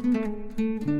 อั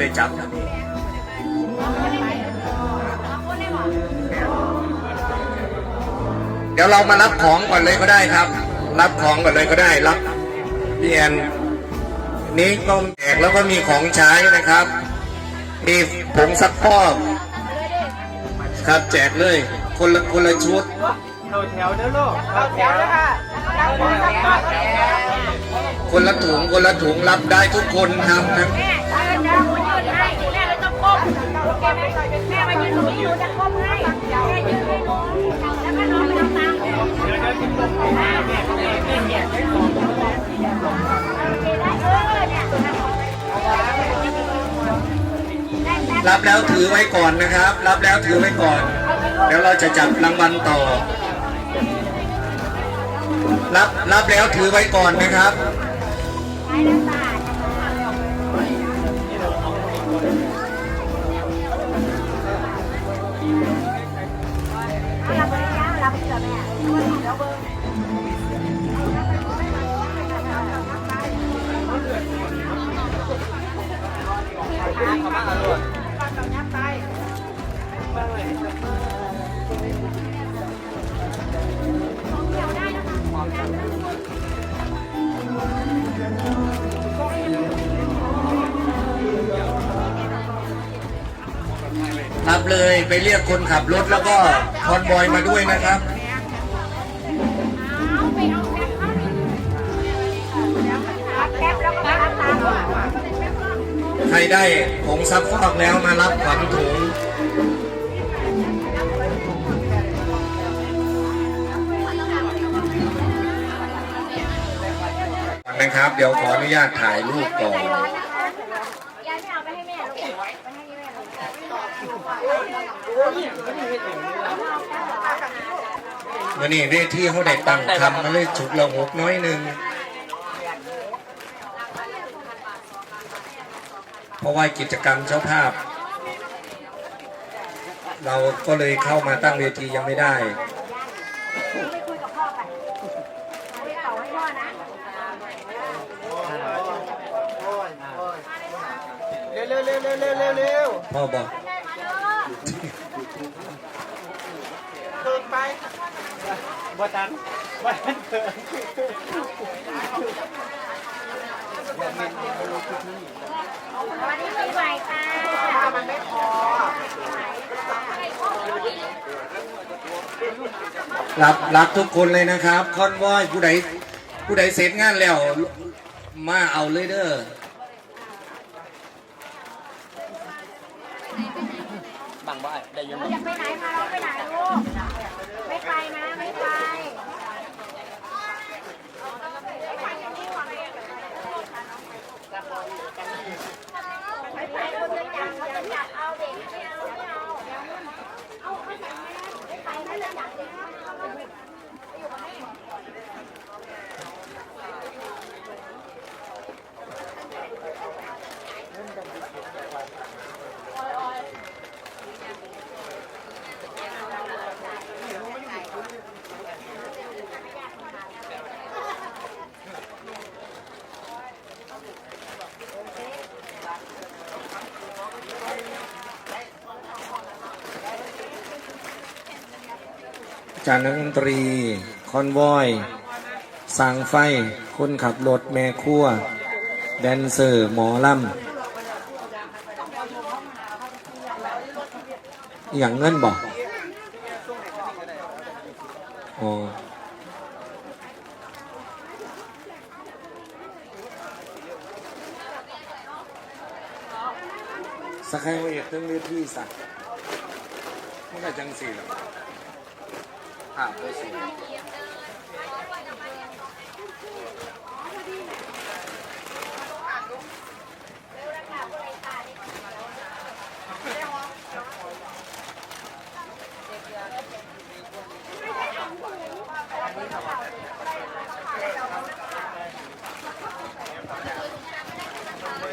ได้จับนะเดี๋ยวเรามารับของก่อนเลยก็ได้ครับ รับของก่อนเลยก็ได้รับเรียนนี้ก็แจกแล้วก็มีของใช้นะครับ มีผงซักฟอกครับแจกเลย คนละคนละชุดเข้าแถวเด้อลูกเข้าแถวแล้วค่ะคนละถุงคนละถุงรับได้ทุกคนครับ แม่มายืนตรงนี้หนูจะก้มให้แม่ยืนให้น้องแล้วก็น้องไปทำตามรับแล้วถือไว้ก่อนนะครับ รับแล้วถือไว้ก่อน เดี๋ยวเราจะจับรางวัลต่อ รับรับแล้วถือไว้ก่อนนะครับ เลย ไปเรียกคนขับรถแล้วก็คอนบอยมาด้วยนะครับ ใครได้ผงซักฟอกแล้วมารับขวัญถุงนะครับ เดี๋ยวขออนุญาตถ่ายรูปก่อน ยายไม่เอาไปให้แม่ลูกไปให้แม่ลูก เมื่อนี้เวทีเขาได้ตั้งคำมาเลยฉุกละหกน้อยหนึ่งเพราะว่ากิจกรรมเจ้าภาพ เราก็เลยเข้ามาตั้งเวทียังไม่ได้ไปคุยกับพ่อไปเอาไปเป่าให้พ่อนะเร็วเร็วเร็วเร็วเร็วเร็วเร็วพ่อบอก เกิน ไปบ่ทันบ่ทันเกินวันนี้ปีใหม่ค่ะมันไม่พอรับรับทุกคนเลยนะครับคอนวอยผู้ใดผู้ใดเสร็จงานแล้ว มาเอาเลยเด้อบังบ่ได้ยินเราจะไปไหนมาเราไปไหนลูก ไม่ไปนะไม่ไปไม่ไปคนจะจับ เขาจะจับเอาเด็กไม่เอาไม่เอาเอาไม่ไปไม่ไปไม่จะจับเด็ก จารย์นักดนตรี คอนวอยสั่งไฟ คนขับรถแม่ครัว แดนเซอร์ หมอลำอย่างเงินบอกอ๋อสักครว่าอยากเรื่องเวทีสักไม่ได้จังสี่หรอาพด้วยสิ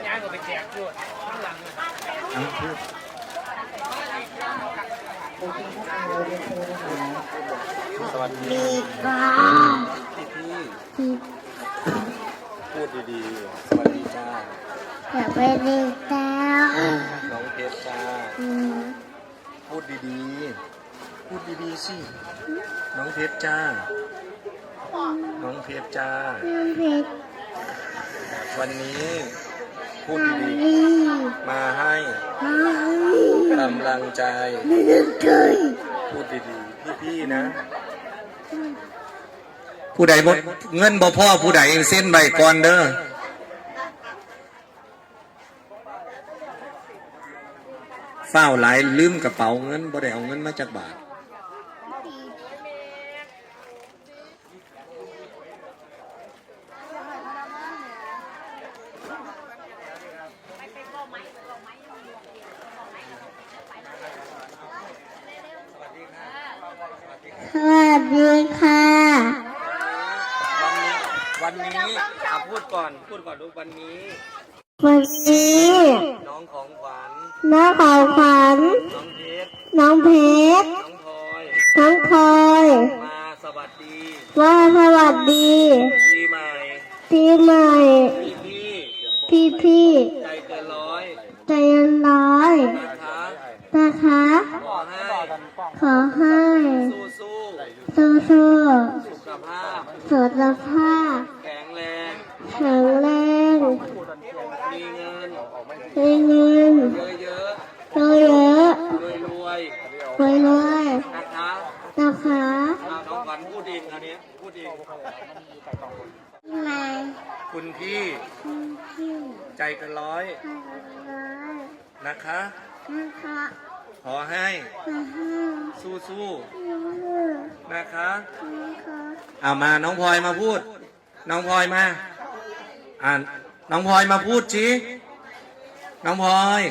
ย่างก็ไปแจกด้วยข้างหลังเลยพูด สวัสดีพี่พี่พูดดีๆ สวัสดีจ้าอยากไปดีแล้วน้องเพชรจ้าพูดดีๆ พูดดีๆ สิ น้องเพชรจ้า น้องเพชรจ้าเพชรวันนี้พูดดีๆ มาให้กำลังใจ พูดดีๆพี่ๆนะ ผู้ใดบ่เงินบ่พ่อผู้ใดเส้นใบก่อนเด้อเฝ้าหลายลืมกระเป๋าเงินบ่ได้เอาเงินมาจากบาท สวัสดีค่ะวันนี้วันนี้อะพูดก่อน พูดก่อนลูกวันนี้ วันนี้น้องของขวัญ น้าเขาขวัญน้องเพชร น้องเพชรน้องพลอย น้องพลอยมาสวัสดีว่าสวัสดีปีใหม่ปีใหม่พี่พี่พี่พี่ใจเกินร้อยใจเย็นร้อยนะคะ นะคะ ขอให้ ขอให้ สู้สู้ สู้สู้สุขภาพาแข็งแรงแข็งแรงมีเงินมีเงินเยอะเยอะเยอะรวยรวยรวยรวยนะคะนะคะน้องขวันพูดเองครานี้พูดเองคุณพี่ใจกันร้อยนะคะ นะคะ ขอให้สู้สู้ นะคะเอามาน้องพลอยมาพูด น้องพลอยมาอ่านน้องพลอยมาพูดจีน้องพลอย